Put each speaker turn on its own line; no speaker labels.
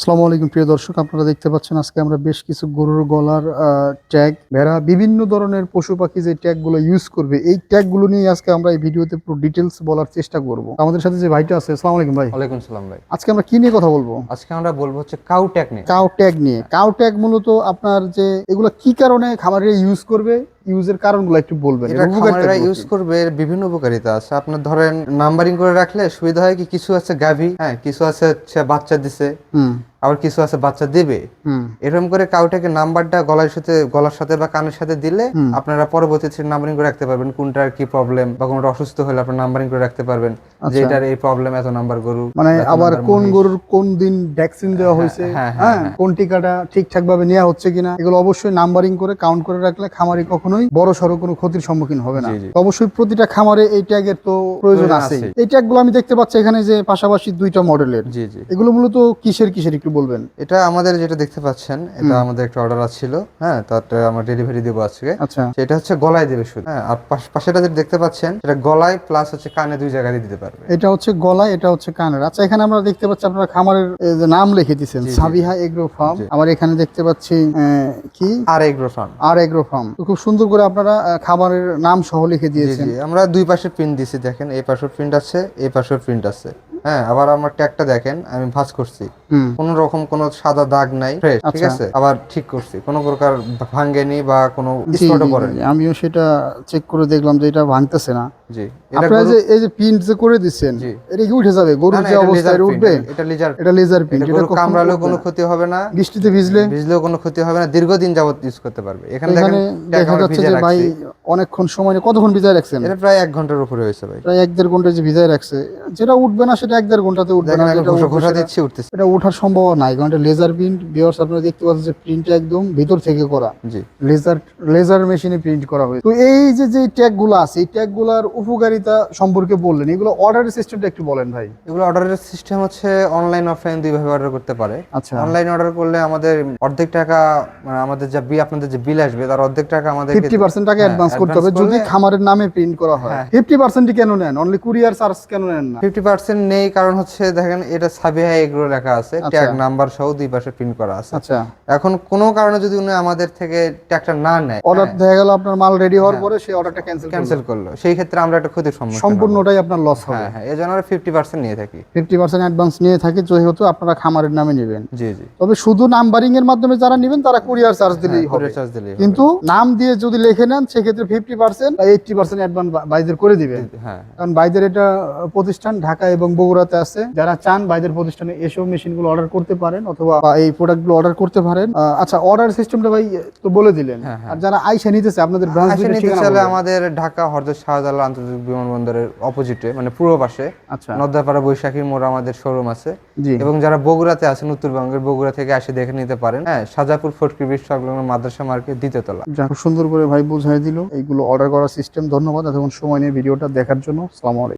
আসসালামু আলাইকুম প্রিয় দর্শক। আপনারা দেখতে পাচ্ছেন আজকে আমরা বেশ কিছু গরুর গলার ট্যাগ। ভেড়া বিভিন্ন ধরনের পশু পাখি যে ট্যাগগুলো ইউজ করবে এই ট্যাগগুলো নিয়ে আজকে আমরা এই ভিডিওতে পুরো ডিটেলস বলার চেষ্টা করব। আমাদের সাথে যে ভাইটা আছে আসসালামু আলাইকুম ভাই।
ওয়ালাইকুম সালাম ভাই।
আজকে আমরা কি নিয়ে কথা বলব?
আজকে আমরা বলব হচ্ছে কাউ টেকনিক
কাউ ট্যাগ নিয়ে। কাউ ট্যাগ মূলত আপনার যে এগুলো কি কারণে খামারে ইউজ করবে ইউজের কারণগুলো একটু বলবেন
ইউজ করবে বিভিন্ন উপকারিতা আছে। আপনার ধরেন নাম্বারিং করে রাখলে সুবিধা হয় কি কিছু আছে গাভী হ্যাঁ কিছু আছে হচ্ছে বাচ্চা দিছে।
হুম।
আবার কিছু আছে বাচ্চা দেবে। এরকম করে কাউটাকে নাম্বারটা গলার সাথে গলার সাথে বা কানের সাথে দিলে আপনারা পরবর্তীতে নাম্বারিং করে রাখতে পারবেন কোনটার কি প্রবলেম বা কোনটা অসুস্থ হলে আপনার নাম্বারিং করে রাখতে পারবেন যে
আচ্ছা।
এটার এই প্রবলেম এত নাম্বার গরু
মানে আবার কোন গরুর কোন দিন ভ্যাকসিন দেওয়া হয়েছে?
হ্যাঁ, হ্যাঁ,
হ্যাঁ
হ্যাঁ।
কোন টিকাটা ঠিকঠাক ভাবে নেওয়া হচ্ছে কিনা? এগুলো অবশ্যই নাম্বারিং করে কাউন্ট করে রাখলে খামারি কখনোই বড় সড়ো কোনো ক্ষতির সম্মুখীন হবে না। অবশ্যই প্রতিটা খামারে এই ট্যাগের তো প্রয়োজন আছে। এই ট্যাগগুলো আমি দেখতে পাচ্ছি এখানে যে পাশাপাশি দুইটা মডেলের
জি জি।
এগুলো মূলত কিসের কিসের একটু বলবেন?
এটা আমাদের যেটা দেখতে পাচ্ছেন এটা আমাদের একটা অর্ডার আছিল হ্যাঁ তারটা আমরা ডেলিভারি দেবো আজকে।
আচ্ছা।
সেটা হচ্ছে গলায় দেবে শুধু। হ্যাঁ আর পাশ- পাশেটা যেটা দেখতে পাচ্ছেন সেটা গলায় প্লাস হচ্ছে কানে দুই জায়গায় দিতে পারবে।
এটা হচ্ছে গলায় এটা হচ্ছে কানের। আচ্ছা এখানে আমরা দেখতে পাচ্ছি আপনারা খামারের নাম লিখে
জি।
Sabiha agro farm.
জি।
আবার এখানে দেখতে পাচ্ছি কি?
আর এগ্রো ফার্ম।
আর এগ্রো ফার্ম। খুব সুন্দর করে আপনারা খাবারের নাম সহ লিখে দিয়েছেন।
আমরা দুই পাশে প্রিন্ট দিছি দেখেন এই পাশেও প্রিন্ট আছে এই পাশেও প্রিন্ট আছে। হ্যাঁ আবার আমার ট্যাগটা দেখেন আমি ভাঁজ করছি। কোনো রকম কোনো সাদা দাগ নাই। ঠিক
আচ্ছা।
আছে? আবার ঠিক করছি। কোনো প্রকার ভাঙ্গেনি বা কোনো
আমিও সেটা চেক করে দেখলাম যে এটা ভাঙতেছে না।
জি
আপনারা যে এই যে প্রিন্ট যে করে দিচ্ছেন এটা কি উঠে যাবে? গরুর যে অবস্থায় উঠবে
এটা লেজার
এটা লেজার প্রিন্ট
এটা
এটা
গরু
কখনো
কামড়ালেও কোনো ক্ষতি হবে না।
বৃষ্টিতে ভিজলে?
ভিজলেও কোনো ক্ষতি হবে না। দীর্ঘদিন যাবত ইউজ করতে পারবে। এখানে দেখেন
দেখা যাচ্ছে যে ভাই অনেকক্ষণ সময় কতক্ষণ ভিজায় রাখছেন?
এটা প্রায় এক ঘণ্টার উপরে হয়েছে ভাই।
প্রায় এক দেড় ঘণ্টা যে ভিজায় রাখছে যেটা উঠবে না সেটা এক দেড় ঘন্টাতে উঠবে না
ঘষা দিচ্ছি উঠতেছে।
এটা ওঠার সম্ভাবনা নাই। কারণ এটা লেজার প্রিন্ট ভিউয়ার্স আপনারা দেখতে পাচ্ছেন যে প্রিন্টটা একদম ভিতর থেকে করা।
জি।
লেজার লেজার মেশিনে প্রিন্ট করা হয়েছে। তো এই যে যে ট্যাগগুলো আছে এই ট্যাগগুলার উপকারিতা সম্পর্কে বললেন এগুলো অর্ডারের সিস্টেমটা একটু বলেন ভাই।
এগুলো অর্ডারের সিস্টেম হচ্ছে অনলাইন অফলাইন দুই ভাবে অর্ডার করতে পারে।
আচ্ছা।
অনলাইন অর্ডার করলে আমাদের অর্ধেক টাকা মানে আমাদের যা বিল আপনাদের যে বিল আসবে তার অর্ধেক টাকা আমাদের
ফিফটি পার্সেন্ট টাকা
হ্যাঁ,
অ্যাডভান্স করতে হবে। যদি খামারের নামে প্রিন্ট করা হয়
হ্যাঁ।
ফিফটি পার্সেন্টই কেন নেন? অনলি কুরিয়ার চার্জ কেন নেন না?
ফিফটি পার্সেন্ট নেই কারণ হচ্ছে দেখেন এটা সাবিহা এগুলো লেখা আছে।
আচ্ছা।
ট্যাগ নাম্বার সহ দুই পাশে প্রিন্ট করা আছে।
আচ্ছা।
এখন কোনো কারণে যদি উনি আমাদের থেকে ট্যাগটা না নেয়
অর্ডার দেখা গেল আপনার মাল রেডি হওয়ার পরে সেই অর্ডারটা ক্যান্সেল
ক্যান্সেল করল। সেই ক্ষেত্রে আমরা একটা ক্ষতির সম্মুখীন
সম্পূর্ণটাই আপনার লস হবে।
হ্যাঁ হ্যাঁ। এই জন্য আমরা ফিফটি পার্সেন্ট নিয়ে থাকি।
ফিফটি পার্সেন্ট অ্যাডভান্স নিয়ে থাকে যেহেতু আপনারা খামারের নামে নেবেন।
জি জি।
তবে শুধু নাম্বারিং এর মাধ্যমে যারা নেবেন তারা কুরিয়ার চার্জ দিলেই হবে।
কোরিয়ার চার্জ দিলেই
কিন্তু নাম দিয়ে যদি লিখে নেন সেক্ষেত্রে ফিফটি পার্সেন্ট বা এইটটি পার্সেন্ট অ্যাডভান্স বাইদের করে দিবেন।
হ্যাঁ
কারণ বাইদের এটা প্রতিষ্ঠান ঢাকা এবং বগুড়াতে আছে। যারা চান বাইদের প্রতিষ্ঠানে এসব মেশিনগুলো অর্ডার করতে পারেন অথবা এই প্রোডাক্টগুলো অর্ডার করতে পারেন। আচ্ছা অর্ডার সিস্টেমটা ভাই তো বলে দিলেন।
হ্যাঁ, হ্যাঁ।
আর যারা আইসা নিতেছে আপনাদের ব্রাঞ্চ
নিতে চাইলে আমাদের ঢাকা হরজত শাহজালাল আন্তর্জাতিক বিমানবন্দরের অপোজিটে মানে পূর্ব পাশে
আচ্ছা।
নদ্দাপাড়া বৈশাখী মোড় আমাদের শোরুম আছে। এবং যারা বগুড়াতে আছেন উত্তরবঙ্গের বগুড়া থেকে এসে দেখে নিতে পারেন। হ্যাঁ সাজাপুর ফটকি সংলগ্ন মাদ্রাসা মার্কেট দ্বিতীয় তলা।
খুব সুন্দর করে ভাই বুঝাই দিল। এইগুলো অর্ডার করার সিস্টেম ধন্যবাদ। এতক্ষণ সময় নিয়ে ভিডিওটা দেখার জন্য। সালাম আলাইকুম।